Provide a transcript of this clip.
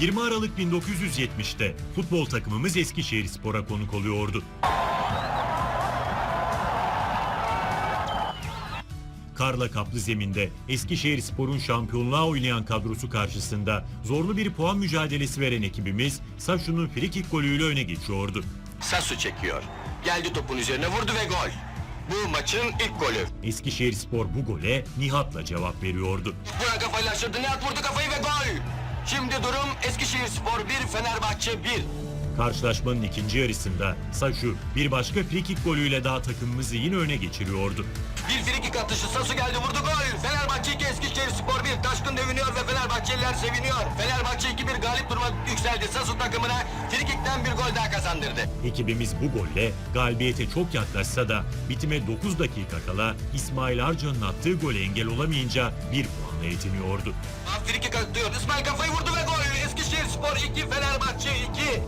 20 Aralık 1970'te futbol takımımız Eskişehir Spor'a konuk oluyordu. Karla kaplı zeminde Eskişehir Spor'un şampiyonluğa oynayan kadrosu karşısında zorlu bir puan mücadelesi veren ekibimiz Saşu'nun frikik golüyle öne geçiyordu. Sasu çekiyor. Geldi topun üzerine vurdu ve gol. Bu maçın ilk golü. Eskişehir Spor bu gole Nihat'la cevap veriyordu. Buna kafayla aşırdı. Nihat vurdu kafayı ve gol. Eskişehir Spor 1, Fenerbahçe 1. Karşılaşmanın ikinci yarısında Saşu bir başka frikik golüyle daha takımımızı yine öne geçiriyordu. Bir frikik atışı Sasu geldi vurdu gol. Fenerbahçe 2, Eskişehir Spor 1. Taşkın dövünüyor ve Fenerbahçeliler seviniyor. Fenerbahçe 2-1 galip duruma yükseldi. Sasu takımına frikikten bir gol daha kazandırdı. Ekibimiz bu golle galibiyete çok yaklaşsa da bitime 9 dakika kala İsmail Arcan'ın attığı gole engel olamayınca bir puanla yetiniyordu. Frikik atıyor. İsmail kafayı vurdu 2, Fenerbahçe 2.